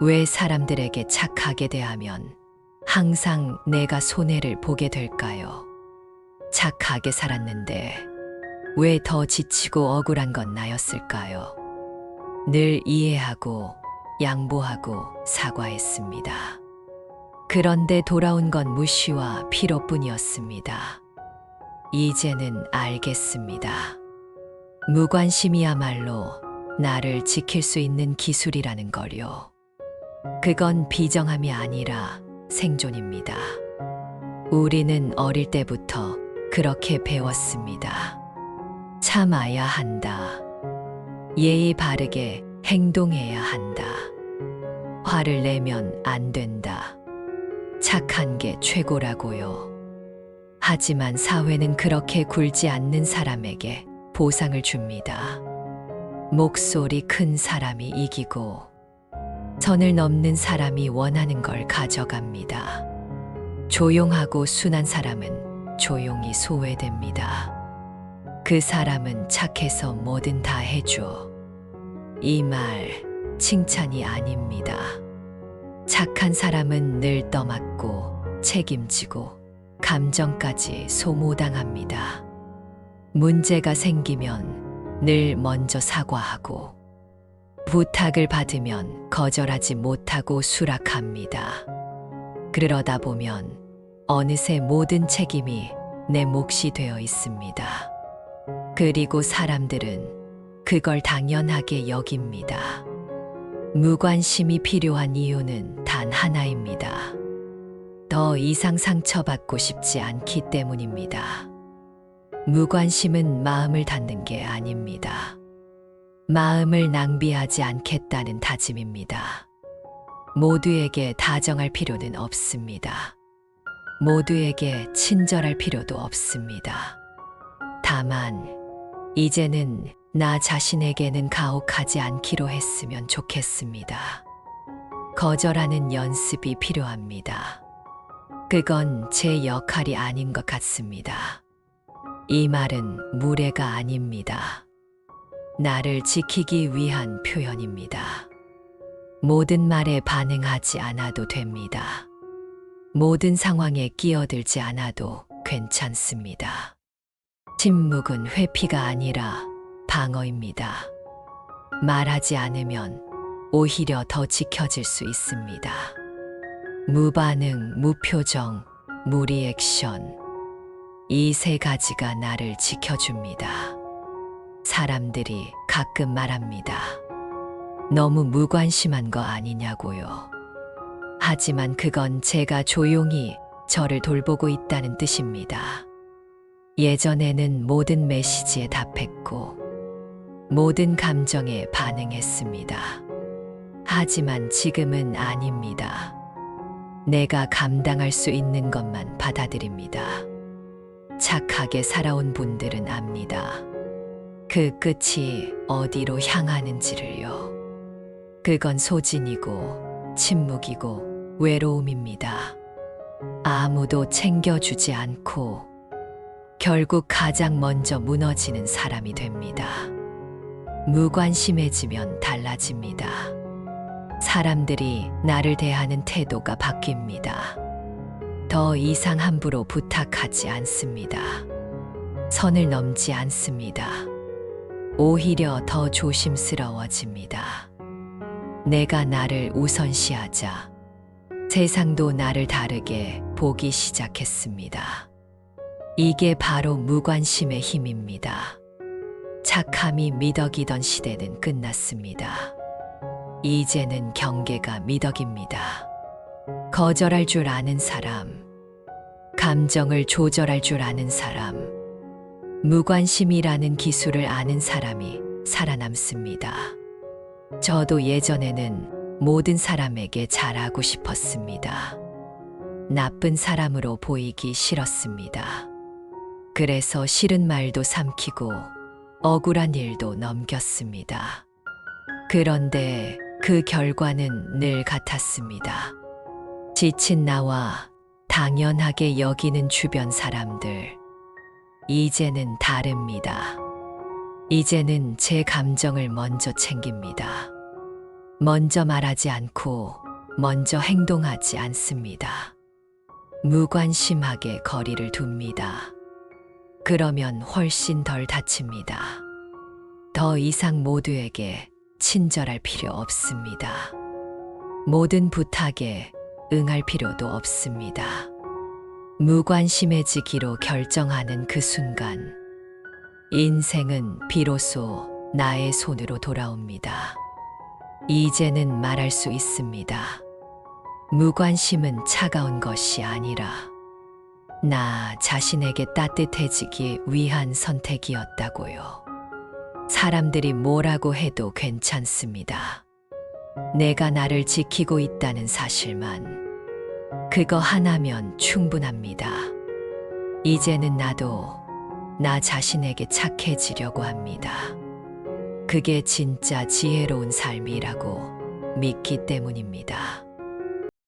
왜 사람들에게 착하게 대하면 항상 내가 손해를 보게 될까요? 착하게 살았는데 왜 더 지치고 억울한 건 나였을까요? 늘 이해하고 양보하고 사과했습니다. 그런데 돌아온 건 무시와 피로뿐이었습니다. 이제는 알겠습니다. 무관심이야말로 나를 지킬 수 있는 기술이라는 걸요. 그건 비정함이 아니라 생존입니다. 우리는 어릴 때부터 그렇게 배웠습니다. 참아야 한다. 예의 바르게 행동해야 한다. 화를 내면 안 된다. 착한 게 최고라고요. 하지만 사회는 그렇게 굴지 않는 사람에게 보상을 줍니다. 목소리 큰 사람이 이기고 선을 넘는 사람이 원하는 걸 가져갑니다. 조용하고 순한 사람은 조용히 소외됩니다. 그 사람은 착해서 뭐든 다 해줘. 이 말 칭찬이 아닙니다. 착한 사람은 늘 떠맡고 책임지고 감정까지 소모당합니다. 문제가 생기면 늘 먼저 사과하고 부탁을 받으면 거절하지 못하고 수락합니다. 그러다 보면 어느새 모든 책임이 내 몫이 되어 있습니다. 그리고 사람들은 그걸 당연하게 여깁니다. 무관심이 필요한 이유는 단 하나입니다. 더 이상 상처받고 싶지 않기 때문입니다. 무관심은 마음을 닫는 게 아닙니다. 마음을 낭비하지 않겠다는 다짐입니다. 모두에게 다정할 필요는 없습니다. 모두에게 친절할 필요도 없습니다. 다만, 이제는 나 자신에게는 가혹하지 않기로 했으면 좋겠습니다. 거절하는 연습이 필요합니다. 그건 제 역할이 아닌 것 같습니다. 이 말은 무례가 아닙니다. 나를 지키기 위한 표현입니다. 모든 말에 반응하지 않아도 됩니다. 모든 상황에 끼어들지 않아도 괜찮습니다. 침묵은 회피가 아니라 방어입니다. 말하지 않으면 오히려 더 지켜질 수 있습니다. 무반응, 무표정, 무리액션. 이 세 가지가 나를 지켜줍니다. 사람들이 가끔 말합니다. 너무 무관심한 거 아니냐고요. 하지만 그건 제가 조용히 저를 돌보고 있다는 뜻입니다. 예전에는 모든 메시지에 답했고, 모든 감정에 반응했습니다. 하지만 지금은 아닙니다. 내가 감당할 수 있는 것만 받아들입니다. 착하게 살아온 분들은 압니다. 그 끝이 어디로 향하는지를요. 그건 소진이고 침묵이고 외로움입니다. 아무도 챙겨주지 않고 결국 가장 먼저 무너지는 사람이 됩니다. 무관심해지면 달라집니다. 사람들이 나를 대하는 태도가 바뀝니다. 더 이상 함부로 부탁하지 않습니다. 선을 넘지 않습니다. 오히려 더 조심스러워집니다. 내가 나를 우선시하자 세상도 나를 다르게 보기 시작했습니다. 이게 바로 무관심의 힘입니다. 착함이 미덕이던 시대는 끝났습니다. 이제는 경계가 미덕입니다. 거절할 줄 아는 사람, 감정을 조절할 줄 아는 사람, 무관심이라는 기술을 아는 사람이 살아남습니다. 저도 예전에는 모든 사람에게 잘하고 싶었습니다. 나쁜 사람으로 보이기 싫었습니다. 그래서 싫은 말도 삼키고 억울한 일도 넘겼습니다. 그런데 그 결과는 늘 같았습니다. 지친 나와 당연하게 여기는 주변 사람들. 이제는 다릅니다. 이제는 제 감정을 먼저 챙깁니다. 먼저 말하지 않고 먼저 행동하지 않습니다. 무관심하게 거리를 둡니다. 그러면 훨씬 덜 다칩니다. 더 이상 모두에게 친절할 필요 없습니다. 모든 부탁에 응할 필요도 없습니다. 무관심해지기로 결정하는 그 순간, 인생은 비로소 나의 손으로 돌아옵니다. 이제는 말할 수 있습니다. 무관심은 차가운 것이 아니라 나 자신에게 따뜻해지기 위한 선택이었다고요. 사람들이 뭐라고 해도 괜찮습니다. 내가 나를 지키고 있다는 사실만 그거 하나면 충분합니다. 이제는 나도 나 자신에게 착해지려고 합니다. 그게 진짜 지혜로운 삶이라고 믿기 때문입니다.